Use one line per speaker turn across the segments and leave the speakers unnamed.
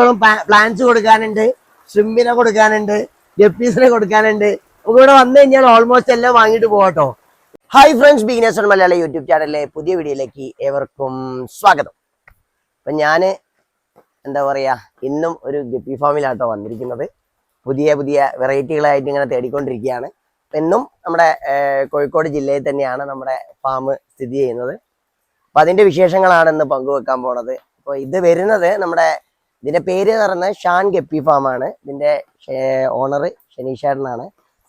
ോളം plants കൊടുക്കാനുണ്ട് സ്വിമ്മിനെ കൊടുക്കാനുണ്ട് ഗപ്പീസിനെ കൊടുക്കാനുണ്ട്. ഇവിടെ വന്നു കഴിഞ്ഞാൽ ഓൾമോസ്റ്റ് എല്ലാം വാങ്ങിയിട്ട് പോകട്ടോ hi friends beginners on Malayalam YouTube ചാനലിലെ പുതിയ വീഡിയോയിലേക്ക് ഏവർക്കും സ്വാഗതം. അപ്പം ഞാൻ എന്താ പറയുക ഇന്നും ഒരു ഗപ്പി ഫാമിലാട്ടോ വന്നിരിക്കുന്നത്. പുതിയ പുതിയ വെറൈറ്റികളായിട്ട് ഇങ്ങനെ തേടിക്കൊണ്ടിരിക്കുകയാണ്. എന്നും നമ്മുടെ കോഴിക്കോട് ജില്ലയിൽ തന്നെയാണ് നമ്മുടെ ഫാം സ്ഥിതി ചെയ്യുന്നത്. അപ്പം അതിന്റെ വിശേഷങ്ങളാണ് ഇന്ന് പങ്കുവെക്കാൻ പോണത്. അപ്പോൾ ഇത് വരുന്നത് നമ്മുടെ ഇതിന്റെ പേര് പറയുന്നത് ഷാൻ ഗപ്പി ഫാം ആണ്. ഇതിന്റെ ഓണർ ഷനീഷേട്ടനാണ്.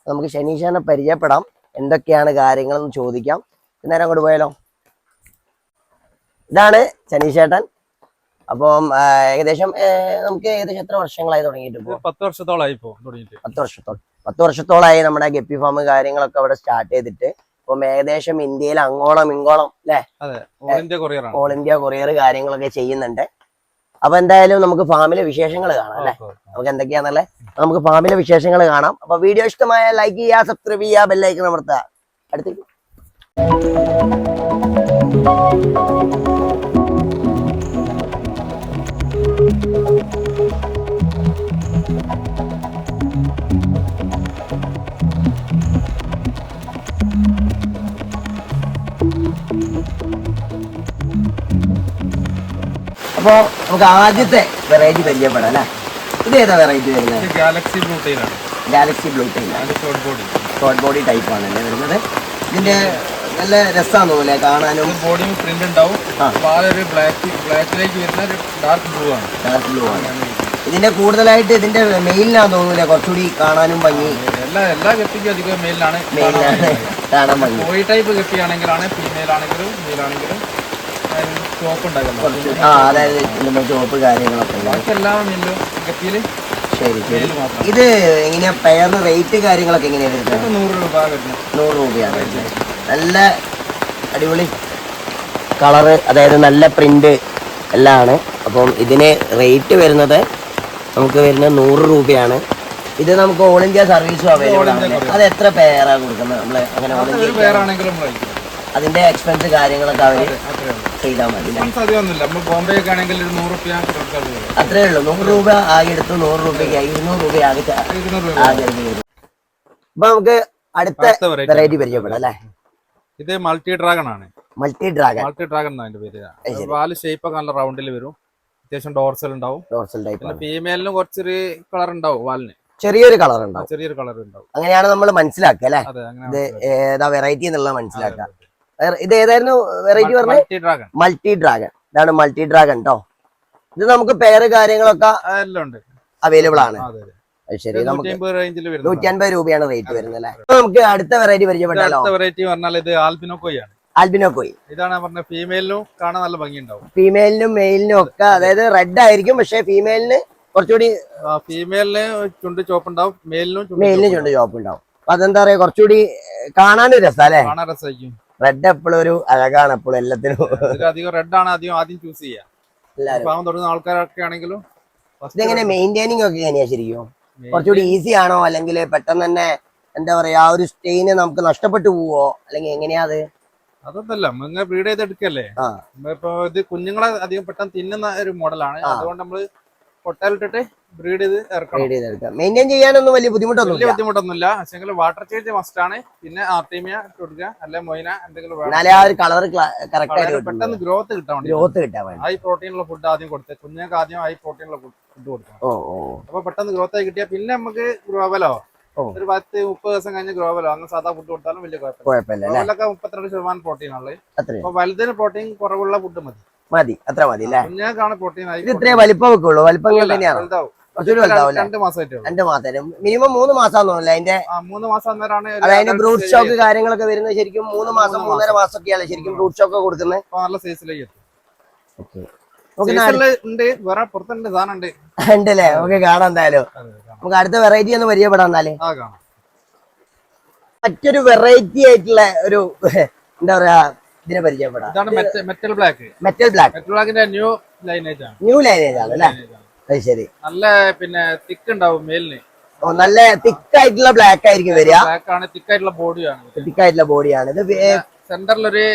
നമുക്ക് ഷനീഷേട്ടനെ പരിചയപ്പെടാം. എന്തൊക്കെയാണ് കാര്യങ്ങളെന്ന് ചോദിക്കാം. നേരം അങ്ങോട്ട് പോയാലോ? ഇതാണ് ശനീഷേട്ടൻ അപ്പം ഏകദേശം നമുക്ക് ഏകദേശം എത്ര വർഷങ്ങളായി തുടങ്ങിയിട്ട്
പത്ത് വർഷത്തോളായി തുടങ്ങിയിട്ട്.
പത്ത് വർഷത്തോളം പത്ത് വർഷത്തോളായി നമ്മുടെ ഗപ്പി ഫാം കാര്യങ്ങളൊക്കെ അവിടെ സ്റ്റാർട്ട് ചെയ്തിട്ട്. ഇപ്പം ഏകദേശം ഇന്ത്യയിൽ അങ്ങോളം ഇങ്ങോളം അല്ലേ?
ഓൾ ഇന്ത്യ കൊറിയർ
കാര്യങ്ങളൊക്കെ ചെയ്യുന്നുണ്ട്. അപ്പൊ എന്തായാലും നമുക്ക് ഫാമിലെ വിശേഷങ്ങൾ കാണാം അല്ലെ. നമുക്ക് എന്തൊക്കെയാന്നല്ലേ? നമുക്ക് ഫാമിലെ വിശേഷങ്ങൾ കാണാം. അപ്പൊ വീഡിയോ ഇഷ്ടമായ ലൈക്ക് ചെയ്യുക സബ്സ്ക്രൈബ് ചെയ്യുക ബെല്ലൈക്കൺ അമർത്തുക. അടുത്തേക്ക്. അപ്പൊ നമുക്ക് ആദ്യത്തെ വെറൈറ്റി പരിചയപ്പെടാം അല്ലെ? ഇത് ഏതാ വെറൈറ്റി വരുന്നത്
ഗാലക്സി ബ്ലൂ ടൈലാണ്
galaxy blue tail
short body
short body type അല്ലേ വരുന്നത്? ഇതിന്റെ നല്ല രസമാണ് പോലെ കാണാനും?
ബോഡിയും പ്രിന്റ് ഉണ്ടാവും. പാലൊരു ബ്ലാക്ക് ബ്ലാക്കിലേക്ക് വരുന്ന ഒരു ഡാർക്ക് ബ്ലൂ ആണ്.
ഡാർക്ക് ബ്ലൂ ആണ്. ഇതിന്റെ കൂടുതലായിട്ട് ഇതിന്റെ മെയിലിനാന്ന് തോന്നൂല കുറച്ചുകൂടി കാണാനും ഭംഗി.
എല്ലാ എല്ലാ ഗപ്പിക്കും അധികം മെയിലാണ്
മെയിലാണ് കാണാൻ ഭംഗി.
ബോയ് ടൈപ്പ് ഗപ്പിയാണെങ്കിലാണ് ഫീമെയിൽ ആണെങ്കിലും മെയിൽ ആണെങ്കിലും
കുറച്ച് ആ അതായത് കാര്യങ്ങളൊക്കെ ഉണ്ട്. ശരി ശരി. ഇത് എങ്ങനെയാ പെയറിന് റേറ്റ് കാര്യങ്ങളൊക്കെ എങ്ങനെയാ വരുന്നത്?
നൂറ് രൂപ
നൂറ് രൂപയാണ്. നല്ല അടിപൊളി കളറ് അതായത് നല്ല പ്രിന്റ് എല്ലാം ആണ് അപ്പം ഇതിന് റേറ്റ് വരുന്നത് നമുക്ക് വരുന്നത് നൂറ് രൂപയാണ്. ഇത് നമുക്ക് ഓൾ ഇന്ത്യ സർവീസും അവൈലബിൾ ആണ്. അത് എത്ര പേരാണ് കൊടുക്കുന്നത്? നമ്മൾ അങ്ങനെ ഓൾ ഇന്ത്യ അതിന്റെ എക്സ്പെൻസ് കാര്യങ്ങളൊക്കെ
അവർ
ചെയ്താൽ മതി. അത്രേ ഉള്ളൂ. നൂറ് രൂപ ആകെ എടുത്തു നൂറ് രൂപയ്ക്ക് ഇരുന്നൂറ് രൂപ ആകെ അപ്പൊ നമുക്ക് അടുത്ത വെറൈറ്റി പരിചയപ്പെടാം അല്ലേ?
ഇത് മൾട്ടി ഡ്രാഗൺ ആണ്.
മൾട്ടി ഡ്രാഗൺ
മൾട്ടി ഡ്രാഗൺ അതിന്റെ പേര്. വാൽ ഷേപ്പ് ഒക്കെ നല്ല റൗണ്ടിൽ വരും. അത്യാവശ്യം ഡോർസൽ ഉണ്ടാവും.
ഡോർസൽ ടൈപ്പ്
ഫീമെയിലിന് കുറച്ചൊരു കളർ ഉണ്ടാവും വാലിന്.
ചെറിയൊരു കളർ ഉണ്ടാവും.
ചെറിയൊരു കളർ ഉണ്ടാവും.
അങ്ങനെയാണ് നമ്മൾ മനസ്സിലാക്കുക അല്ലേ? ഇത് ഏതാ വെറൈറ്റി എന്നുള്ള മനസ്സിലാക്കുക. ഇത് ഏതായിരുന്നു വെറൈറ്റി പറഞ്ഞത്
മൾട്ടി ഡ്രാഗൺ
മൾട്ടി ഡ്രാഗൺ ഇതാണ് മൾട്ടി ഡ്രാഗൺ കേട്ടോ ഇത് നമുക്ക് പേര് കാര്യങ്ങളൊക്കെ അവൈലബിൾ ആണ്. ശരി നമുക്ക്
നൂറ്റി
അൻപത് രൂപയാണ് റേറ്റ് വരുന്നത് അല്ലെ? നമുക്ക് അടുത്ത വെറൈറ്റി പരിചയപ്പെട്ടാലോ
വെറൈറ്റി പറഞ്ഞാൽ ഇത് ആൽബിനോക്കോയാണ്
ആൽബിനോ കോയി
ഇതാണ് പറഞ്ഞ ഫീമെയിലിനും കാണാൻ നല്ല ഭംഗി ഉണ്ടാവും
ഫീമെയിലിനും മെയിലിനും ഒക്കെ അതായത് റെഡ് ആയിരിക്കും പക്ഷെ ഫീമെയിലിന് കുറച്ചുകൂടി
ഫീമെയിലിന് ചുണ്ട് ചോപ്പ് ഉണ്ടാവും മെയിലിനും ചുണ്ട് ചോപ്പുണ്ടാവും
ചുണ്ട് ചോപ്പ് ഉണ്ടാവും അതെന്താ പറയാ കുറച്ചുകൂടി കാണാനും രസം അല്ലേ?
കാണാൻ രസമായിരിക്കും
റെഡ് എപ്പോഴും ഒരു അഴകാണ് എപ്പോഴും എല്ലാത്തിനും.
അധികം റെഡ് ആണ് അധികം ആദ്യം ചൂസ് ചെയ്യുക
എല്ലാവരും
ഫാം തുടങ്ങുന്ന ആൾക്കാരൊക്കെ ആണെങ്കിലും
ഇതെങ്ങനെ മെയിന്റൈനിങ് ഒക്കെ എങ്ങനെയാ ശരിക്കും? കുറച്ചുകൂടി ഈസി ആണോ? അല്ലെങ്കിൽ പെട്ടെന്ന് തന്നെ എന്താ പറയാ ആ ഒരു സ്റ്റെയിന് നമുക്ക് നഷ്ടപ്പെട്ടു പോവോ? അല്ലെങ്കിൽ എങ്ങനെയാ അത്?
അതൊന്നല്ല നിങ്ങൾ ബ്രീഡ്
ചെയ്തെടുക്കല്ലേ?
ഇപ്പൊ ഇത് കുഞ്ഞുങ്ങളെ അധികം പെട്ടെന്ന് തിന്നുന്ന ഒരു മോഡലാണ് അതുകൊണ്ട് നമ്മൾ കൊട്ടാലിട്ടിട്ട് ബ്രീഡ് ചെയ്ത് ഇറക്കണം.
റെഡി ചെയ്തെടുക്കാം മെയിന്റെയിൻ ചെയ്യാനൊന്നും വലിയ
വലിയ
ബുദ്ധിമുട്ടൊന്നുമില്ല.
ബുദ്ധിമുട്ടൊന്നുമില്ല പക്ഷെങ്കിൽ വാട്ടർ ചേഞ്ച് മസ്റ്റ് ആണ്. പിന്നെ ആർട്ടീമിയ കൊടുക്കുക. അല്ലെ മൊയിന എന്തെങ്കിലും വേണം.
എന്നാലേ ആ ഒരു കളർ കറക്റ്റ്
വളരെ
ആയിട്ട്
പെട്ടെന്ന് ഗ്രോത്ത് കിട്ടാൻ വേണ്ടി.
ഗ്രോത്ത് കിട്ടാൻ വേണ്ടി.
ഹൈ പ്രോട്ടീനുള്ള ഫുഡ് ആദ്യം കൊടുത്ത്. കുഞ്ഞുങ്ങൾക്ക് ആദ്യം ഹൈ പ്രോട്ടീനുള്ള ഫുഡ് കൊടുക്കണം
ഓ ഓ.
അപ്പൊ പെട്ടെന്ന് ഗ്രോത്ത് ആയി കിട്ടിയാൽ പിന്നെ നമുക്ക് ഗ്രോവലോ
ഓ.
ഒരു പത്ത് മുപ്പത് ദിവസം കഴിഞ്ഞ് ഗ്രോവലോ അങ്ങനെ സാധാ ഫുഡ് കൊടുത്താലും വലിയ കുഴപ്പമില്ല.
കുഴപ്പമില്ല അല്ലേ?
ഗ്രോവലൊക്കെ മുപ്പത്തിരണ്ട് ശതമാനം പ്രോട്ടീൻ ഉള്ളത്.
അത്രയും
അപ്പൊ വലുതിന് പ്രോട്ടീൻ കുറവുള്ള ഫുഡ് മതി.
മതി. അത്ര മതി അല്ലേ? ഇത് ഇത്രേ വലിപ്പം വെക്കുള്ളൂ വലിപ്പം ഇങ്ങനെ തന്നെയാണോ. കുറച്ചുകൂടി വലുതാവും
രണ്ട് മാസമായിട്ടേ ഉള്ളൂ.
രണ്ട് മാസം മിനിമം മൂന്ന് മാസം അതിന്റെ?
മൂന്ന് മാസം
ബ്രൂട്ട് ഷോക്ക് കാര്യങ്ങളൊക്കെ വരുന്നത് ശരിക്കും മൂന്ന് മാസം മൂന്നര മാസം ഒക്കെയാണ് ശരിക്കും ബ്രൂട്ട് ഷോക്ക് കൊടുക്കുന്നത്.
നല്ല സൈസിലേക്ക്
ഉണ്ടല്ലേ? നമുക്ക് കാണാം എന്തായാലും. നമുക്ക് അടുത്ത വെറൈറ്റി ഒന്ന് പരിചയപ്പെടാം
എന്നാൽ.
മറ്റൊരു വെറൈറ്റി ആയിട്ടുള്ള ഒരു എന്താ പറയാ ഇതിനെ പരിചയപ്പെടാം.
മെറ്റൽ ബ്ലാക്ക്
മെറ്റൽ ബ്ലാക്ക്
ബ്ലാക്കിന്റെ ന്യൂ ലൈനേജ് ആണ്.
ന്യൂ ലൈനേജ് ആണ്. അല്ലേ അത് ശരി.
നല്ല പിന്നെ തിക്ക് ഉണ്ടാവും മേലിന്.
ഓ, നല്ല തിക്ക് ആയിട്ടുള്ള ബ്ലാക്ക് ആയിരിക്കും വരിക.
ബ്ലാക്ക് ആണ് തിക്ക് ആയിട്ടുള്ള ബോഡിയാണ്
തിക്ക് ആയിട്ടുള്ള ബോഡിയാണ് ഇത്
സെന്ററിൽ ഒരു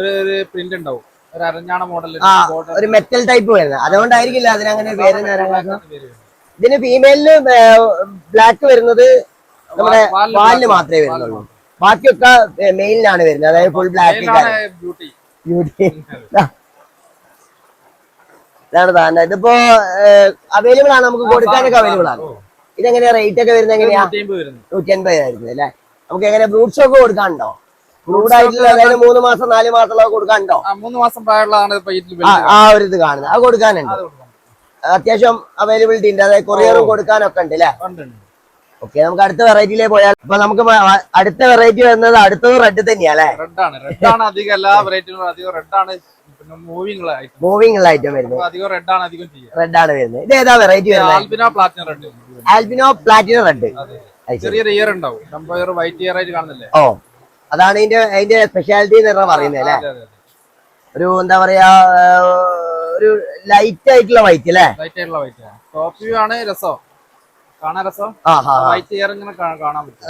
ഒരു പ്രിന്റ് ഉണ്ടാവും. ഒരു അരഞ്ഞാണ മോഡൽ
ഒരു മെറ്റൽ ടൈപ്പ് വരുന്നത്. അതുകൊണ്ടായിരിക്കില്ല അതിനങ്ങനെ പേര് ഇതിന് ഫീമെയിലിന് ബ്ലാക്ക് വരുന്നത് നമ്മുടെ
വാലിന്
മാത്രമേ വരുന്നുള്ളൂ. ബാക്കിയൊക്കെ മെയിലിനാണ് വരുന്നത്. അതായത് ഫുൾ ബ്ലാക്ക്
ബ്യൂട്ടി
ഇതാണ്. താന്റെ ഇതിപ്പോ അവൈലബിൾ ആണ് നമുക്ക് കൊടുക്കാനൊക്കെ അവൈലബിൾ ആണ്. ഇതെങ്ങനെയാ റേറ്റ് ഒക്കെ വരുന്നത് എങ്ങനെയാ? നൂറ്റി ആയിരുന്നു അല്ലേ? നമുക്ക് എങ്ങനെ ബ്രൂട്ട്സ് ഒക്കെ കൊടുക്കാനുണ്ടോ? ബ്രൂഡ് ആയിട്ടുള്ള അതായത് മൂന്ന് മാസം നാല് മാസമുള്ള കൊടുക്കാനുണ്ടോ?
മൂന്ന് മാസം പ്രായമുള്ളതാണ്
ആ ഒരു ഇത് കാണുന്നത്. അത് കൊടുക്കാനുണ്ട്. അത്യാവശ്യം അവൈലബിലിറ്റി ഉണ്ട്. അതായത് കൊറിയറും കൊടുക്കാനൊക്കെ ഉണ്ട് അല്ലേ? ഓക്കെ നമുക്ക് അടുത്ത വെറൈറ്റിയിലേ പോയാൽ അപ്പൊ നമുക്ക് അടുത്ത വെറൈറ്റി വരുന്നത് അടുത്തത് റെഡ്
തന്നെയാല്ലേ റെഡാണ് അധികം എല്ലാ വെറൈറ്റികളും അധികം മൂവിംഗ് ഐറ്റം
വരുന്നത്.
അധികം അധികം
വരുന്നത്. ഇത് ഏതാ വെറൈറ്റി വരുന്നത്?
Albino platinum red
albino platinum red
ചെറിയൊരു ഇയർ ഉണ്ടാവും. വൈറ്റ് ഇയർ ആയിട്ട് കാണുന്നില്ലേ?
ഓ അതാണ് ഇതിന്റെ അതിന്റെ സ്പെഷ്യാലിറ്റി എന്ന് പറയുന്നത് അല്ലേ. ഒരു എന്താ പറയാ ഒരു ലൈറ്റ് ആയിട്ടുള്ള വൈറ്റ് അല്ലേ?
ലൈറ്റ് ആയിട്ടുള്ള വൈറ്റ് ടോപ്പ് വ്യൂ ആണ് രസം.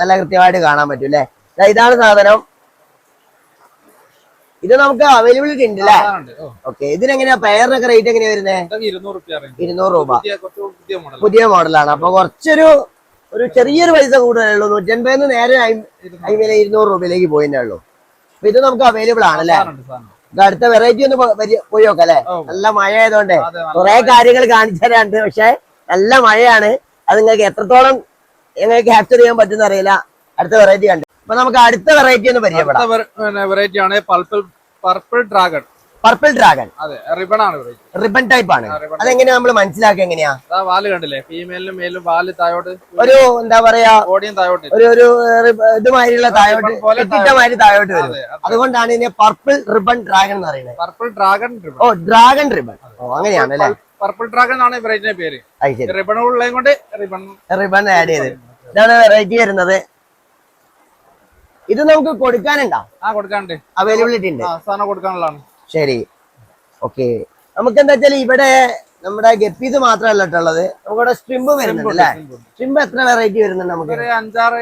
നല്ല കൃത്യമായിട്ട് കാണാൻ പറ്റും അല്ലേ ഇതാണ് സാധനം. ഇത് നമുക്ക് അവൈലബിലിറ്റി ഉണ്ട് അല്ലേ ഓക്കെ ഇതിനെങ്ങനെയാ? പെയറിനൊക്കെ റേറ്റ് എങ്ങനെയാ വരുന്നത്
ഇരുന്നൂറ്
രൂപ.
പുതിയ
മോഡലാണ് അപ്പൊ കുറച്ചൊരു ഒരു ചെറിയൊരു പൈസ കൂടുതലുള്ളൂ നൂറ്റൻപതിന് നേരെ അയിമേലെ ഇരുന്നൂറ്. രൂപയിലേക്ക് പോയിട്ടേ ഉള്ളൂ. അപ്പൊ ഇത് നമുക്ക് അവൈലബിൾ ആണല്ലേ ഇത് അടുത്ത വെറൈറ്റി ഒന്ന് പോയി നോക്കാം അല്ലെ നല്ല മഴ ആയതുകൊണ്ട് കുറെ കാര്യങ്ങൾ കാണിച്ചു തരാണ്ട് പക്ഷെ നല്ല മഴയാണ്. അത് നിങ്ങൾക്ക് എത്രത്തോളം എങ്ങനെ ക്യാപ്ചർ ചെയ്യാൻ പറ്റുന്ന അറിയില്ല. അടുത്ത വെറൈറ്റി കണ്ടു. അപ്പൊ നമുക്ക് അടുത്ത വെറൈറ്റി ഒന്ന് പരിചയപ്പെടാം.
വെറൈറ്റി ആണ് purple purple dragon
purple dragon
അതെ റിബൺ ആണ്
റിബൺ ടൈപ്പ് ആണ്. അതെങ്ങനെ നമ്മൾ മനസ്സിലാക്കുക എങ്ങനെയാ?
വാൽ കണ്ടില്ലേ? ഫീമെയിലും മേലും വാൽ താഴോട്ട്
ഒരു എന്താ പറയാ
ഓടിയും താഴോട്ട്
ഒരു ഒരു ഇതുമാതിരിയുള്ള താഴോട്ട്
ribbon പോലെ
കെട്ടിട്ട മാതിരി താഴോട്ട് വരും. അതുകൊണ്ടാണ് ഇതിനെ പർപ്പിൾ റിബൺ ഡ്രാഗൺ എന്ന് പറയുന്നത്.
പർപ്പിൾ ഡ്രാഗൺ റിബൺ
ഓ ഡ്രാഗൺ റിബൺ ഓ അങ്ങനെയാണ് അല്ലേ
പർപ്പിൾ ഡ്രാഗൺ ആണ് വെറൈറ്റിന്റെ പേര്. റിബൺ ഉള്ളതും കൊണ്ട് റിബൺ
റിബൺ ആഡ് ചെയ്ത്. ഇതാണ് വെറൈറ്റി വരുന്നത്. ഇത് നമുക്ക് കൊടുക്കാനുണ്ടോ?
ആ കൊടുക്കാനുണ്ട്.
അവൈലബിലിറ്റി ഉണ്ട്.
സാധനം കൊടുക്കാനുള്ളതാണ്.
ശരി. ഓക്കെ നമുക്ക് എന്താ വെച്ചാൽ ഇവിടെ നമ്മുടെ ഗപ്പീസ് മാത്രമല്ല കേട്ടുള്ളത് നമുക്കിവിടെ സ്ട്രിമ്പ് വരുന്നുണ്ട് അല്ലേ? സ്ട്രിമ്പ് എത്ര വെറൈറ്റി വരുന്നുണ്ട് നമുക്ക്?
അഞ്ചാറ്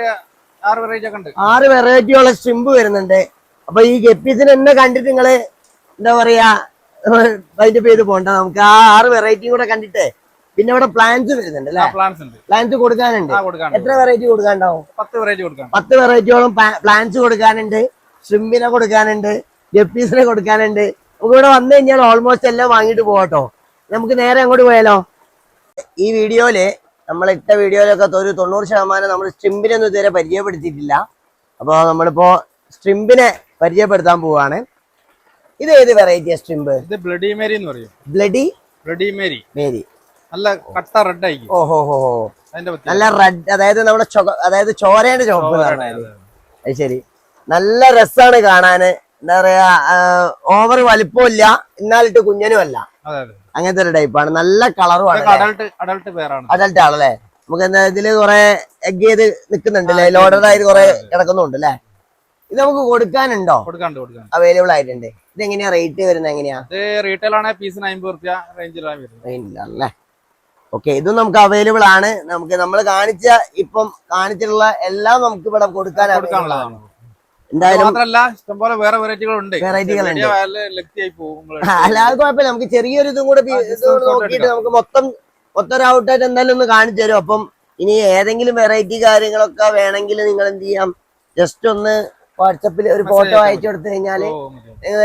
ആറ് വെറൈറ്റി ഒക്കെ ഉണ്ട്.
ആറ് വെറൈറ്റിയുള്ള സ്ട്രിമ്പ് വരുന്നുണ്ട്. അപ്പൊ ഈ ഗപ്പീസിനെ എന്നെ കണ്ടിട്ട് നിങ്ങൾ എന്താ പറയാ അതിന്റെ പേര് പോണ്ട നമുക്ക്. ആ ആറ് വെറൈറ്റിയും കൂടെ കണ്ടിട്ട്. പിന്നെ ഇവിടെ പ്ലാന്റ്സ് വരുന്നുണ്ട് അല്ലേ?
പ്ലാൻസ് ഉണ്ട്.
പ്ലാന്റ്സ് കൊടുക്കാനുണ്ട്. എത്ര വെറൈറ്റി കൊടുക്കാനുണ്ടാവും?
പത്ത് വെറൈറ്റി
പത്ത് വെറൈറ്റിയോളം പ്ലാന്റ്സ് കൊടുക്കാനുണ്ട്. ഷ്രിമ്പിനെ കൊടുക്കാനുണ്ട്. ഗപ്പീസിനെ കൊടുക്കാനുണ്ട്. നമുക്ക് ഇവിടെ വന്നു കഴിഞ്ഞാൽ ഓൾമോസ്റ്റ് എല്ലാം വാങ്ങിയിട്ട് പോകട്ടോ നമുക്ക് നേരെ അങ്ങോട്ട് പോയാലോ? ഈ വീഡിയോയിൽ നമ്മൾ ഇട്ട വീഡിയോയിലൊക്കെ ഒരു തൊണ്ണൂറ് ശതമാനം നമ്മൾ സ്ട്രിമ്പിനെ ഒന്നും ഇതുവരെ പരിചയപ്പെടുത്തിയിട്ടില്ല. അപ്പോൾ നമ്മളിപ്പോൾ സ്ട്രിമ്പിനെ പരിചയപ്പെടുത്താൻ പോവാണ്. ഇത് ഏത് വെറൈറ്റിയാ സ്ട്രിമ്പ്
ഇത് ബ്ലഡി മേരി എന്ന് പറയും.
ബ്ലഡി
ബ്ലഡി മേരി
മേരി
നല്ല കട്ട റെഡ് ആയിരിക്കും.
ഓഹോ ഹോ നല്ല റെഡ് അതായത് നമ്മുടെ അതായത് ചോരയുടെ അത് ശരി. നല്ല രസാണ് കാണാന്. എന്താ പറയാ ഓവർ വലിപ്പമില്ല എന്നാലിട്ട് കുഞ്ഞനും അല്ല. അങ്ങനത്തെ ഒരു ടൈപ്പാണ് നല്ല കളറുമാണ് അഡൽട്ട് ആണല്ലേ? നമുക്ക് എന്താ ഇതിൽ കൊറേ എഗ് ചെയ്ത് നിക്കുന്നുണ്ടല്ലേ ലോഡഡ് ആയിട്ട് കൊറേ കിടക്കുന്നുണ്ട് അല്ലേ ഇത് നമുക്ക് കൊടുക്കാനുണ്ടോ?
കൊടുക്കാണ്ട്
അവൈലബിൾ ആയിട്ടുണ്ട്. ഇത് എങ്ങനെയാ റേറ്റ് വരുന്നത് എങ്ങനെയാ?
റീറ്റെയിൽ ആണെങ്കിൽ പീസിന് അമ്പത് റുപ്യ റേഞ്ചിലാണ്
ഓക്കെ ഇതും നമുക്ക് അവൈലബിൾ ആണ്. നമുക്ക് നമ്മൾ കാണിച്ച ഇപ്പം കാണിച്ചിട്ടുള്ള എല്ലാം നമുക്ക് ഇവിടെ കൊടുക്കാൻ ആണ്.
കൊടുക്കാനുള്ളതാണ്
എന്തായാലും
മാത്രല്ല ഇഷ്ടംപോലെ വേറെ വെറൈറ്റികൾ ഉണ്ട്.
Variety കൾ
ആയി പോകും
അല്ലാതെ കുഴപ്പമില്ല. നമുക്ക് ചെറിയൊരു ഇതും കൂടെ നോക്കിയിട്ട് നമുക്ക് മൊത്തം മൊത്തം ഔട്ടായിട്ട് എന്തായാലും ഒന്ന് കാണിച്ചു തരും. അപ്പം ഇനി ഏതെങ്കിലും വെറൈറ്റി കാര്യങ്ങളൊക്കെ വേണമെങ്കിൽ നിങ്ങൾ എന്ത് ചെയ്യാം? ജസ്റ്റ് ഒന്ന് വാട്സപ്പിൽ ഒരു ഫോട്ടോ അയച്ചു കൊടുത്തു കഴിഞ്ഞാൽ നിങ്ങൾ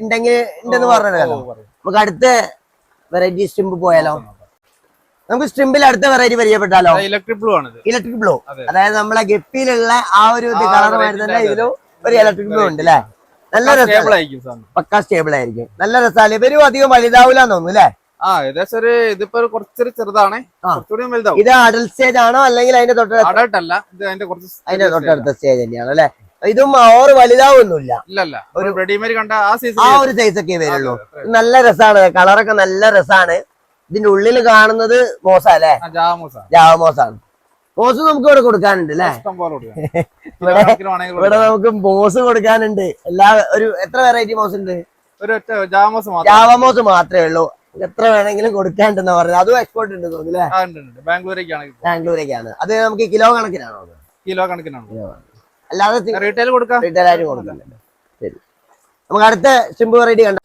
ഉണ്ടെങ്കിൽ ഉണ്ടെന്ന് പറഞ്ഞല്ലോ നമുക്ക് അടുത്ത വെറൈറ്റി സ്റ്റിമ്പ് പോയാലോ? നമുക്ക് സ്ട്രിമ്പിൽ അടുത്ത വെറൈറ്റി പരിചയപ്പെട്ടാലോ?
ഇലക്ട്രിക് ബ്ലൂ ആണ്
ഇലക്ട്രിക് ബ്ലൂ അതായത് നമ്മളെ ഗപ്പിയിലുള്ള ആ ഒരു കളർ വരുന്നത് ഇതിലും ഒരു ഇലക്ട്രിക് ബ്ലൂ ഉണ്ട് അല്ലേ നല്ല
സാധനം.
പക്കാ സ്റ്റേബിൾ ആയിരിക്കും. നല്ല രസമാണ് ഇവരും അധികം വലുതാവില്ല തോന്നുന്നു അല്ലേ?
ആ ഏകദേശം ഒരു ഇതിപ്പോ കുറച്ചൊരു ചെറുതാണ്.
ഇത് അടൽ സ്റ്റേജ് ആണോ അല്ലെങ്കിൽ അതിന്റെ തൊട്ടടുത്ത
അതിന്റെ
തൊട്ടടുത്ത സ്റ്റേജ് തന്നെയാണ് അല്ലെ ഇതും ഓവർ വലുതാവൊന്നുമില്ല
ഒരു കണ്ട ആ സൈസ്
ആ ഒരു സൈസ് ഒക്കെ വരുള്ളൂ. നല്ല രസാണ്. കളറൊക്കെ നല്ല രസാണ്. ഇതിന്റെ ഉള്ളിൽ കാണുന്നത് മോസ അല്ലേ
ജാവമോസാണ്
ജാവ മോസാണ്. മോസ് നമുക്ക് ഇവിടെ കൊടുക്കാനുണ്ട് അല്ലേ ഇവിടെ നമുക്ക് മോസ് കൊടുക്കാനുണ്ട്. എല്ലാ ഒരു എത്ര വെറൈറ്റി മോസ് ഉണ്ട്? ജാവമോസ് മാത്രമേ ഉള്ളൂ. എത്ര വേണമെങ്കിലും കൊടുക്കാണ്ടെന്ന് പറഞ്ഞത് അതും എക്സ്പോർട്ട് ഉണ്ട് തോന്നുന്നു.
ബാംഗ്ലൂരേക്കാണ്
ബാംഗ്ലൂരേക്കാണ്. അത് നമുക്ക് കിലോ കണക്കിനാണോ?
കിലോ കണക്കിനാണ്.
അല്ലാതെ
റീറ്റെയിൽ കൊടുക്കാം?
റീറ്റെയിൽ ആയിട്ട് കൊടുക്കുന്നുണ്ട് ശരി. നമുക്ക് അടുത്ത സിമ്പ് വെറൈറ്റി കണ്ട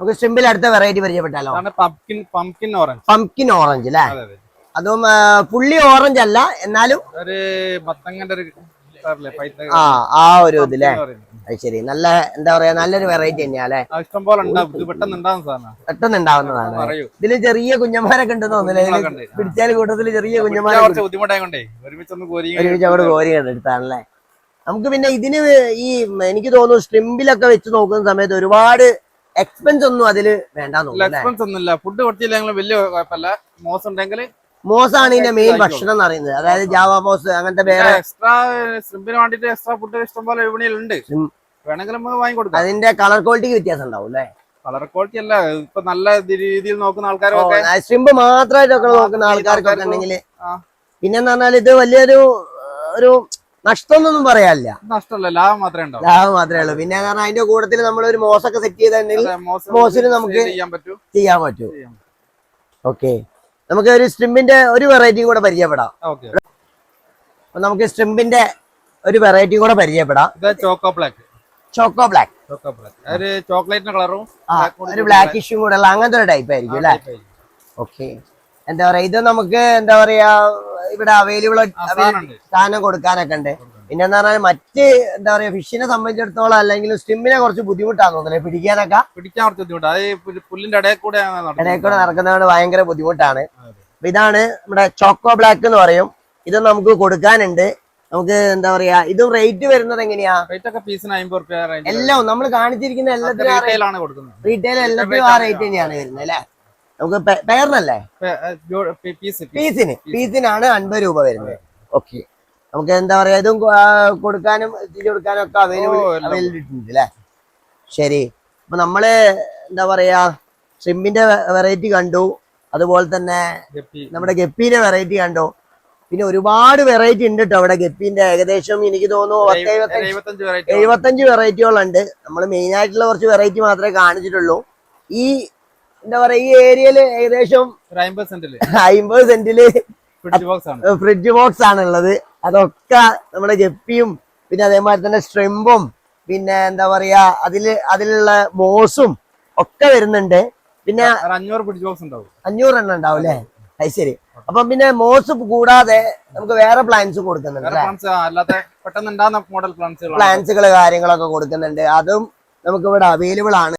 നമുക്ക് സ്ട്രിമ്പിൽ അടുത്ത variety പരിചയപ്പെട്ടാലോ?
Pumpkin pumpkin orange
pumpkin orange അല്ലേ
അതെ
പുള്ളി ഓറഞ്ച് അല്ല എന്നാലും
ഒരു
ആ ആ ഒരു ഇതില്ലേ അത് ശരി. നല്ല എന്താ പറയാ നല്ലൊരു വെറൈറ്റി തന്നെയാ അല്ലെ
പെട്ടെന്ന്
ഉണ്ടാവുന്നതാണ് ഇതിൽ ചെറിയ കുഞ്ഞന്മാരൊക്കെ ഉണ്ടെന്ന് തോന്നുന്നില്ല? പിടിച്ചാൽ കൂട്ടത്തിൽ ചെറിയ
കുഞ്ഞന്മാരെ
ഒരുമിച്ച് അങ്ങോട്ട് കോരി എടുത്താണല്ലേ? നമുക്ക് പിന്നെ ഇതിന് ഈ എനിക്ക് തോന്നുന്നു സ്ട്രിമ്പിലൊക്കെ വെച്ച് നോക്കുന്ന സമയത്ത് ഒരുപാട് എക്സ്പെൻസ് ഒന്നും അതിൽ വേണ്ടാന്ന്
എക്സ്പെൻസ് ഒന്നുമില്ല. ഫുഡ് കൊടുത്തില്ലെങ്കിൽ വലിയ കുഴപ്പമില്ല. മോസ് ഉണ്ടെങ്കിൽ
മോസാണ് ഇതിന്റെ മെയിൻ ഭക്ഷണം എന്ന് പറയുന്നത്. അതായത് ജാവ മോസ് അങ്ങനത്തെ വേറെ
എക്സ്ട്രാ സ്ട്രിമ്പിന് വേണ്ടിട്ട് എക്സ്ട്രാ ഫുഡ് ഇഷ്ടം പോലെ വിപണിയിലുണ്ട്. വേണമെങ്കിൽ നമുക്ക് വാങ്ങി കൊടുക്കാം.
അതിന്റെ കളർ ക്വാളിറ്റിക്ക് വ്യത്യാസം ഉണ്ടാവും അല്ലേ?
കളർ ക്വാളിറ്റി അല്ല. ഇപ്പൊ നല്ല രീതിയിൽ നോക്കുന്ന ആൾക്കാരൊക്കെ
സ്ട്രിമ്പ് മാത്രമായിട്ടൊക്കെ നോക്കുന്ന ആൾക്കാർക്കൊക്കെ ഉണ്ടെങ്കിൽ. പിന്നെന്ന് പറഞ്ഞാൽ ഇത് വലിയൊരു ഒരു നഷ്ടമൊന്നും പറയാനില്ല.
നഷ്ടമല്ല ലാഭം മാത്രമേ ഉണ്ടാവും.
ലാഭം മാത്രമേ ഉള്ളൂ. പിന്നെ കാരണം അതിന്റെ കൂട്ടത്തിൽ നമ്മൾ ഒരു മോസൊക്കെ സെറ്റ് ചെയ്തിട്ടുണ്ടെങ്കിൽ
മോസ്
മോസിന് നമുക്ക്
ചെയ്യാൻ പറ്റൂ.
ഓക്കെ. നമുക്ക് ഒരു സ്ട്രിമ്പിന്റെ ഒരു വെറൈറ്റി കൂടെ പരിചയപ്പെടാം. അപ്പൊ നമുക്ക് സ്ട്രിമ്പിന്റെ ഒരു വെറൈറ്റി കൂടെ പരിചയപ്പെടാം.
Choco black
choco black
choco black ഒരു ചോക്ലേറ്റിന്റെ കളറും
ഒരു ബ്ലാക്ക് ഇഷ്യൂ കൂടെ ഉള്ള അങ്ങനത്തെ ഒരു ടൈപ്പ് ആയിരിക്കും അല്ലേ? ഓക്കെ. എന്താ പറയാ ഇത് നമുക്ക് എന്താ പറയാ ഇവിടെ അവൈലബിൾ സാധനം കൊടുക്കാനൊക്കെ ഉണ്ട്. പിന്നെന്ന് പറഞ്ഞാൽ മറ്റ് എന്താ പറയാ ഫിഷിനെ സംബന്ധിച്ചിടത്തോളം അല്ലെങ്കിൽ സ്റ്റിമ്മിനെ കുറച്ച് ബുദ്ധിമുട്ടാന്ന് തോന്നുന്നത് പിടിക്കാനൊക്കെ?
പിടിക്കാൻ കുറച്ച് ബുദ്ധിമുട്ടാണ് പുല്ലിന്റെ ഇടയിൽ കൂടെ
ഇടയിൽ കൂടെ നടക്കുന്നതുകൊണ്ട് ഭയങ്കര ബുദ്ധിമുട്ടാണ്. ഇതാണ് നമ്മുടെ ചോക്കോ ബ്ലാക്ക് എന്ന് പറയും. ഇത് നമുക്ക് കൊടുക്കാനുണ്ട്. നമുക്ക് എന്താ പറയാ ഇത് റേറ്റ് വരുന്നത് എങ്ങനെയാ? എല്ലാം നമ്മൾ കാണിച്ചിരിക്കുന്ന എല്ലാത്തിനും
റീറ്റെയിൽ
എല്ലാത്തിനും ആ റേറ്റ് തന്നെയാണ് വരുന്നത് അല്ലേ? നമുക്ക് പേരിനല്ലേ? പെയറിനല്ലേ പീസിന് പീസിനാണ് അൻപത് രൂപ വരുന്നത്. ഓക്കെ. നമുക്ക് എന്താ പറയാ ഇതും കൊടുക്കാനും എത്തിച്ചു കൊടുക്കാനും ഒക്കെ അവൈലബിൾ അല്ലേ? ശരി. അപ്പൊ നമ്മൾ എന്താ പറയാ ഷിമ്മിന്റെ വെറൈറ്റി കണ്ടു. അതുപോലെ തന്നെ നമ്മുടെ ഗപ്പീന്റെ വെറൈറ്റി കണ്ടു. പിന്നെ ഒരുപാട് വെറൈറ്റി ഉണ്ട് കേട്ടോ അവിടെ ഗപ്പീന്റെ ഏകദേശം എനിക്ക് തോന്നുന്നു എഴുപത്തഞ്ച് വെറൈറ്റികളുണ്ട് നമ്മൾ മെയിൻ ആയിട്ടുള്ള കുറച്ച് വെറൈറ്റി മാത്രമേ കാണിച്ചിട്ടുള്ളൂ. ഈ എന്താ പറയാ ഈ ഏരിയയിൽ ഏകദേശം
അമ്പത്
സെന്റിൽ.
ഫ്രിഡ്ജ് ബോക്സ് ആണ്.
ഫ്രിഡ്ജ് ബോക്സ് ആണ് ഉള്ളത് അതൊക്കെ നമ്മുടെ ജപ്പിയും പിന്നെ അതേമാതിരി തന്നെ സ്ട്രിമ്പും പിന്നെ എന്താ പറയാ അതിൽ അതിലുള്ള മോസും ഒക്കെ വരുന്നുണ്ട്. പിന്നെ
അഞ്ഞൂറ് ഫ്രിഡ്ജ് ബോക്സ് ഉണ്ടാവും.
അഞ്ഞൂറ് എണ്ണം ഉണ്ടാവും അല്ലേ? അത് ശരി. അപ്പൊ പിന്നെ മോസ് കൂടാതെ നമുക്ക് വേറെ പ്ലാൻസ് കൊടുക്കുന്നുണ്ട് പ്ലാൻസുകൾ കാര്യങ്ങളൊക്കെ കൊടുക്കുന്നുണ്ട്. അതും നമുക്ക് ഇവിടെ അവൈലബിൾ ആണ്.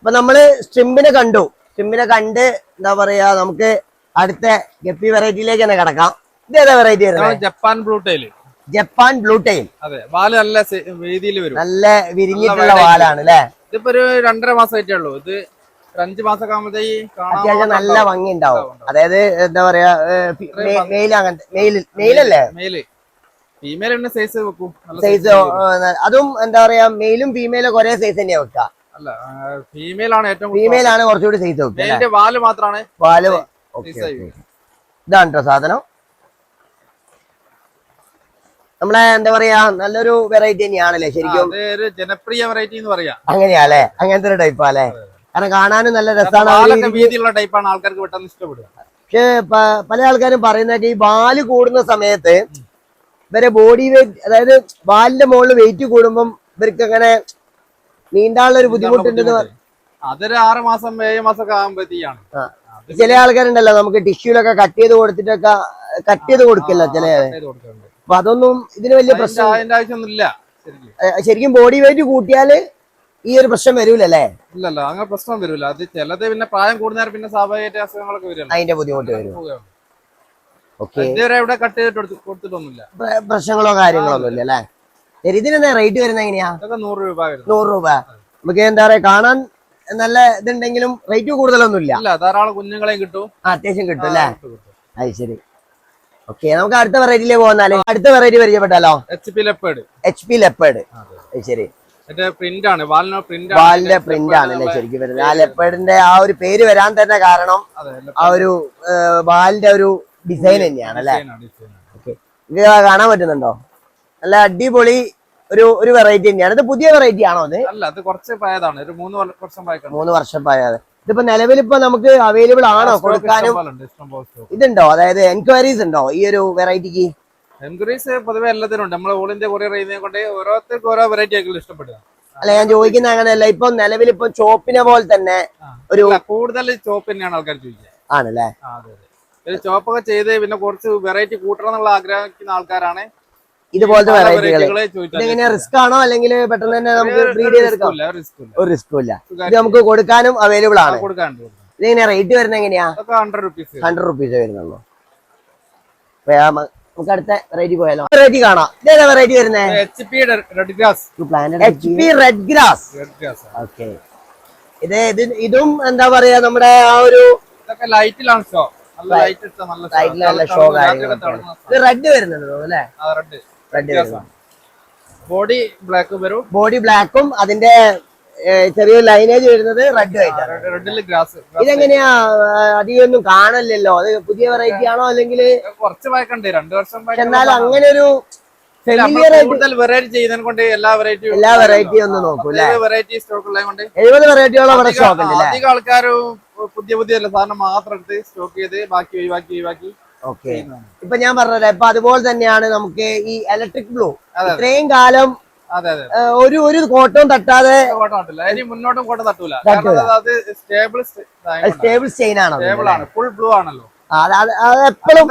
അപ്പൊ നമ്മൾ സ്ട്രിമ്പിനെ കണ്ടു. സ്ട്രിമ്പിനെ കണ്ട് എന്താ പറയാ നമുക്ക് അടുത്ത ഗപ്പി വെറൈറ്റിയിലേക്ക് തന്നെ കിടക്കാം. ഇത് ഏതാ variety
Japan blue tail
Japan blue tail
അതെ വാൽ നല്ല രീതിയിൽ വരും.
നല്ല വിരിഞ്ഞിട്ടുള്ള. വാലാണ് അല്ലെ?
ഇതിപ്പോ ഒരു രണ്ടര മാസമായിട്ടേ ഉള്ളൂ. ഇത് അഞ്ചു മാസം മാസമൊക്കെ
അത്യാവശ്യം നല്ല ഭംഗി ഉണ്ടാവും. അതായത് എന്താ പറയാ മെയിൽ അങ്ങനത്തെ മെയിൽ മെയിലല്ലേ?
മെയിൽ ഫീമെയിൽ സൈസ് വെക്കും.
സൈസ് അതും എന്താ പറയാ മെയിലും ഫീമെയിലും ഒരേ സൈസ് തന്നെയാ വെക്കുക.
അല്ല ഫീമെയിൽ ആണ് ഏറ്റവും
ഫീമെയിൽ ആണ് കുറച്ചുകൂടി സൈസ്
ഓക്കെ വാൽ മാത്രമാണ് വാൽ.
ഇതാണ് കേട്ടോ സാധനം. നമ്മളെ എന്താ പറയാ നല്ലൊരു വെറൈറ്റി തന്നെയാണല്ലേ ശരിക്കും?
ജനപ്രിയ വെറൈറ്റി എന്ന് പറയാം.
അങ്ങനെയാല്ലേ അങ്ങനത്തെ ഒരു ടൈപ്പാ അല്ലേ? കാരണം കാണാനും നല്ല രസമാണ്
വീതിയുള്ള ടൈപ്പാണ് ആൾക്കാർക്ക് പെട്ടെന്ന് ഇഷ്ടപ്പെടുക.
പക്ഷെ പല ആൾക്കാരും പറയുന്നത് ഈ വാൽ കൂടുന്ന സമയത്ത് ഇവരെ ബോഡി വെയിറ്റ് അതായത് വാലിന്റെ മുകളിൽ വെയിറ്റ് കൂടുമ്പം ഇവർക്ക് അങ്ങനെ നീണ്ടാനുള്ള ഒരു ബുദ്ധിമുട്ടുണ്ടെന്ന്
അതൊരു ആറ് മാസം ഏഴ് മാസം ഒക്കെ ആകുമ്പോഴത്തേക്കാണ്
ചില ആൾക്കാരുണ്ടല്ലോ നമുക്ക് ടിഷ്യൂലൊക്കെ കട്ട് ചെയ്ത് കൊടുത്തിട്ടൊക്കെ കട്ട് ചെയ്ത് കൊടുക്കില്ല ചില അപ്പൊ അതൊന്നും ഇതിന് വലിയ പ്രശ്നം
അതിന്റെ ആവശ്യമൊന്നുമില്ല ശരിക്കും.
ബോഡി വെയിറ്റ് കൂട്ടിയാൽ ഈ ഒരു പ്രശ്നം വരൂലല്ലേ
ഇല്ലല്ലോ അങ്ങനെ പ്രശ്നം വരൂല. അത് ചിലത് പിന്നെ പ്രായം കൂടുന്നേരം പിന്നെ സ്വാഭാവികമായിട്ട് അസുഖങ്ങളൊക്കെ വരും
അതിന്റെ ബുദ്ധിമുട്ട് വരും.
ഇതുവരെ ഇവിടെ കട്ട് ചെയ്തിട്ട് കൊടുത്ത്- കൊടുത്തിട്ടൊന്നുമില്ല.
പ്രശ്നങ്ങളോ കാര്യങ്ങളോ ഒന്നും ഇല്ല അല്ലേ? ശരി ഇതിനെന്താ റേറ്റ് വരുന്ന എങ്ങനെയാ?
നൂറ് രൂപ
നൂറ് രൂപ. നമുക്ക് എന്താ പറയാ കാണാൻ നല്ല ഇതുണ്ടെങ്കിലും റേറ്റ് കൂടുതലൊന്നും ഇല്ല
ഇല്ല ധാരാളം കുഞ്ഞുങ്ങളെയും കിട്ടും.
അത്യാവശ്യം കിട്ടും അല്ലേ. അത് ശരി. ഓക്കെ നമുക്ക് അടുത്ത വെറൈറ്റിയിലേക്ക് പോകാന്നാൽ അടുത്ത variety പരിചയപ്പെട്ടാലോ?
H P leopard
H P leopard ശരി.
പ്രിന്റ് ആണ് പ്രിന്റ്
പ്രിന്റ് ശരിക്കും വരുന്നത്. ആ ലെപ്പേഡിന്റെ ആ ഒരു പേര് വരാൻ തന്നെ കാരണം ആ ഒരു വാലിന്റെ ഒരു ഡിസൈൻ തന്നെയാണ് അല്ലേ? ഓക്കെ ഇത് കാണാൻ പറ്റുന്നുണ്ടോ? നല്ല അടിപൊളി ഒരു ഒരു വെറൈറ്റി തന്നെയാണ്. അത് പുതിയ വെറൈറ്റി ആണോ അത്
അല്ല അത് കുറച്ച് പഴയതാണ്. ഒരു മൂന്ന് വർഷം പഴക്കം
മൂന്ന് വർഷം പഴയത്. ഇതിപ്പോ നിലവിൽ ഇപ്പൊ നമുക്ക് അവൈലബിൾ ആണോ? കൊടുക്കാനും ഇതുണ്ടോ? അതായത് എൻക്വയറീസ് ഉണ്ടോ ഈ ഒരു വെറൈറ്റിക്ക്
എൻക്വയറീസ് പൊതുവെ എല്ലാത്തിനും ഉണ്ട്. നമ്മൾ ഓൾ ഇന്ത്യ കൊറിയർ ചെയ്യുന്നതിനെ കൊണ്ട് ഓരോരുത്തർക്ക് ഓരോ വെറൈറ്റി ആയിരിക്കും ഇഷ്ടപ്പെടുക.
അല്ല ഞാൻ ചോദിക്കുന്ന അങ്ങനെയല്ല ഇപ്പൊ നിലവിൽ ഇപ്പൊ ചോപ്പിനെ പോലെ തന്നെ ഒരു
കൂടുതൽ ചോപ്പ് തന്നെയാണ് ആൾക്കാർ ചോദിക്കുക.
ആണല്ലേ?
ചോപ്പൊക്കെ ചെയ്ത് പിന്നെ കുറച്ച് വെറൈറ്റി കൂട്ടണം എന്നുള്ള ആഗ്രഹിക്കുന്ന ആൾക്കാരാണ്.
ഇതുപോലത്തെ
പല
വെറൈറ്റികൾ
വെറൈറ്റികളെ
ഇതെങ്ങനെ റിസ്ക് ആണോ? അല്ലെങ്കിൽ പെട്ടെന്ന് തന്നെ നമുക്ക് ബ്രീഡ് ചെയ്തെടുക്കാം ഒരു റിസ്കും ഇല്ല ഇത് നമുക്ക് കൊടുക്കാനും അവൈലബിൾ ആണ്. ഇതെങ്ങനെയാ റേറ്റ് വരുന്നത് എങ്ങനെയാ?
ഹൺഡ്രഡ് റുപ്പീസ്
വരുന്നുള്ളൂ. നമുക്ക് അടുത്ത വെറൈറ്റി പോയാലോ? വെറൈറ്റി കാണാം. ഇതേതാ വെറൈറ്റി വരുന്നത്
H P red grass
okay ഇത് ഇത് ഇതും എന്താ പറയാ നമ്മുടെ ആ ഒരു
ലൈറ്റിലാണ് ഷോ ലൈറ്റ് നല്ല
ഷോ കാര്യങ്ങളൊക്കെ. ഇത് റെഡ് വരുന്നുണ്ട് അല്ലേ?
റെഡ്
റെഡ്
ബോഡി ബ്ലാക്ക് വരും.
ബോഡി ബ്ലാക്കും അതിന്റെ ചെറിയ ചെറിയൊരു ലൈനേജ് വരുന്നത് റെഡ് ആയിട്ടാണ്
റെഡിൽ ഗ്രാസ്
ഇതെങ്ങനെയാ അധികം ഒന്നും കാണല്ലോ അത് പുതിയ വെറൈറ്റി ആണോ അല്ലെങ്കിൽ
കുറച്ച് വായിക്കണ്ട്. രണ്ടു വർഷം
എന്നാലും അങ്ങനെ ഒരു
എല്ലാ വെറൈറ്റിയും
ഒന്ന് നോക്കൂ അല്ലേ?
വെറൈറ്റി സ്റ്റോക്ക് ഉള്ളത് കൊണ്ട്?
എഴുപത് വെറൈറ്റിയോളം
അവിടെ
സ്റ്റോക്ക്
അധികം ആൾക്കാരും പുതിയ പുതിയ സാധനം മാത്രം എടുത്ത് സ്റ്റോക്ക് ചെയ്ത് ബാക്കി ഒഴിവാക്കി ഒഴിവാക്കി.
ഓക്കെ. ഇപ്പൊ ഞാൻ പറഞ്ഞത് ഇപ്പൊ അതുപോലെ തന്നെയാണ് നമുക്ക് ഈ ഇലക്ട്രിക് ബ്ലൂ. ഇത്രയും കാലം ഒരു ഒരു കോട്ടവും തട്ടാതെ
മുന്നോട്ടും കോട്ട തട്ടൂല. സ്റ്റേബിൾ
സ്റ്റേബിൾ ചെയിൻ ആണ്.
ഫുൾ ബ്ലൂ ആണല്ലോ.
എപ്പോഴും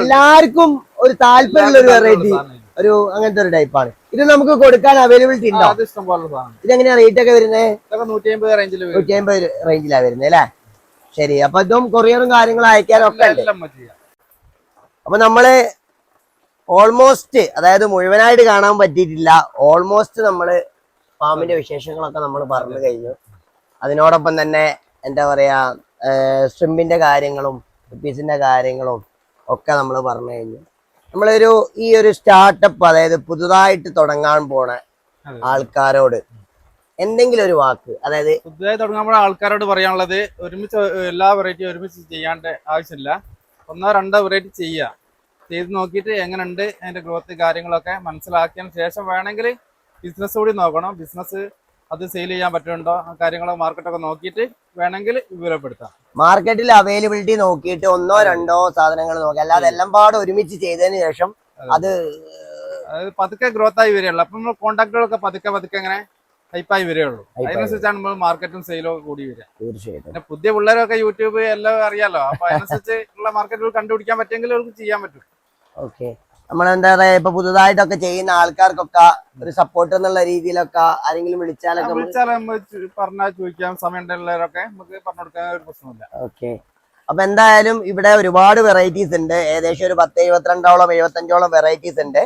എല്ലാവർക്കും ഒരു താല്പര്യമുള്ള ഒരു വെറൈറ്റി ഒരു അങ്ങനത്തെ ഒരു ടൈപ്പാണ് ഇത് നമുക്ക് കൊടുക്കാൻ അവൈലബിലിറ്റി ഉണ്ടോ? ഇതെങ്ങനെയാ റേറ്റ് ഒക്കെ വരുന്നത്
നൂറ്റി അമ്പത്
റേഞ്ചിലാണ് വരുന്നത് അല്ലേ? ശരി അപ്പൊ ഇതും കൊറിയറും കാര്യങ്ങളും അയക്കാനും ഒക്കെ ഉണ്ട്.
എല്ലാം ചെയ്യാം
അപ്പൊ നമ്മൾ ഓൾമോസ്റ്റ് അതായത് മുഴുവനായിട്ട് കാണാൻ പറ്റിയിട്ടില്ല. ഓൾമോസ്റ്റ് നമ്മൾ ഫാമിന്റെ വിശേഷങ്ങളൊക്കെ നമ്മൾ പറഞ്ഞു കഴിഞ്ഞു. അതിനോടൊപ്പം തന്നെ എന്താ പറയാ സ്ട്രിമ്പിന്റെ കാര്യങ്ങളും റുപ്പീസിന്റെ കാര്യങ്ങളും ഒക്കെ നമ്മൾ പറഞ്ഞു കഴിഞ്ഞു. നമ്മളൊരു ഈ ഒരു സ്റ്റാർട്ടപ്പ് അതായത് പുതുതായിട്ട് തുടങ്ങാൻ പോണ ആൾക്കാരോട് എന്തെങ്കിലും ഒരു വാക്ക് അതായത്
പുതുതായി തുടങ്ങുമ്പോൾ ആൾക്കാരോട് പറയാനുള്ളത് ഒരുമിച്ച് എല്ലാ വെറൈറ്റി ഒരുമിച്ച് ചെയ്യാണ്ട് ആവശ്യമില്ല. ഒന്നോ രണ്ടോ വെറൈറ്റി ചെയ്യുക ചെയ്ത് നോക്കിയിട്ട് എങ്ങനെയുണ്ട് അതിന്റെ ഗ്രോത്ത് കാര്യങ്ങളൊക്കെ മനസ്സിലാക്കിയതിന് ശേഷം വേണമെങ്കിൽ ബിസിനസ് കൂടി നോക്കണം. ബിസിനസ് അത് സെയിൽ ചെയ്യാൻ പറ്റുന്നുണ്ടോ ആ കാര്യങ്ങളോ മാർക്കറ്റൊക്കെ നോക്കിയിട്ട് വേണമെങ്കിൽ വിവരപ്പെടുത്താം.
മാർക്കറ്റിൽ അവൈലബിലിറ്റി നോക്കിയിട്ട് ഒന്നോ രണ്ടോ സാധനങ്ങൾ നോക്കി. അല്ലാതെ എല്ലാം പാട് ഒരുമിച്ച് ചെയ്തതിന് ശേഷം അത്.
അതായത് പതുക്കെ ഗ്രോത്ത് ആയി വരികയുള്ളൂ. അപ്പം നമ്മൾ കോണ്ടാക്റ്റുകളൊക്കെ പതുക്കെ പതുക്കെ ഇങ്ങനെ ഹൈപ്പായി വരികയുള്ളൂ. അതിനനുസരിച്ചാണ് നമ്മൾ മാർക്കറ്റും സെയിലും കൂടി വരിക.
തീർച്ചയായിട്ടും.
പിന്നെ പുതിയ പിള്ളേരൊക്കെ യൂട്യൂബ് എല്ലാം അറിയാലോ. അപ്പൊ അതിനനുസരിച്ച് ഉള്ള മാർക്കറ്റുകൾ കണ്ടുപിടിക്കാൻ പറ്റുമെങ്കിൽ അവർക്ക് ചെയ്യാൻ പറ്റും.
ഓക്കെ. നമ്മൾ എന്താ പറയാ ഇപ്പൊ പുതുതായിട്ടൊക്കെ ചെയ്യുന്ന ആൾക്കാർക്കൊക്കെ ഒരു സപ്പോർട്ട് എന്നുള്ള രീതിയിലൊക്കെ ആരെങ്കിലും വിളിച്ചാലൊക്കെ വിളിച്ചാലും
വിളിച്ചാൽ പറഞ്ഞാൽ ചോദിക്കാം. സമയം ഉള്ളവരൊക്കെ നമുക്ക് പറഞ്ഞു കൊടുക്കാൻ ഒരു പ്രശ്നമില്ല
ഓക്കെ. അപ്പൊ എന്തായാലും ഇവിടെ ഒരുപാട് വെറൈറ്റീസ് ഉണ്ട്. ഏകദേശം ഒരു പത്ത് എഴുപത്തിരണ്ടോളം എഴുപത്തഞ്ചോളം വെറൈറ്റീസ് ഉണ്ട്.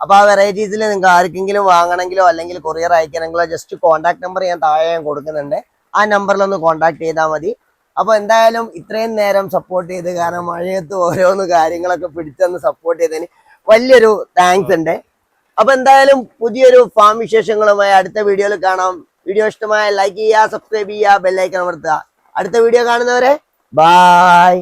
അപ്പൊ ആ വെറൈറ്റീസിൽ നിങ്ങൾക്ക് ആർക്കെങ്കിലും വാങ്ങണമെങ്കിലോ അല്ലെങ്കിൽ കൊറിയർ അയക്കണമെങ്കിലോ ജസ്റ്റ് കോൺടാക്ട് നമ്പർ ഞാൻ താഴെ ഞാൻ കൊടുക്കുന്നുണ്ട്. ആ നമ്പറിൽ ഒന്ന് കോൺടാക്ട് ചെയ്താൽ മതി. അപ്പൊ എന്തായാലും ഇത്രയും നേരം സപ്പോർട്ട് ചെയ്ത് കാരണം മഴയത്ത് ഓരോന്ന് കാര്യങ്ങളൊക്കെ പിടിച്ചെന്ന് സപ്പോർട്ട് ചെയ്തതിന് വലിയൊരു താങ്ക്സ് ഉണ്ട്. അപ്പൊ എന്തായാലും പുതിയൊരു ഫാം വിശേഷങ്ങളുമായി അടുത്ത വീഡിയോയിൽ കാണാം. വീഡിയോ ഇഷ്ടമായ ലൈക്ക് ചെയ്യുക സബ്സ്ക്രൈബ് ചെയ്യുക ബെല്ലൈക്കൺ അമർത്തുക. അടുത്ത വീഡിയോ കാണുന്നവരെ ബായ്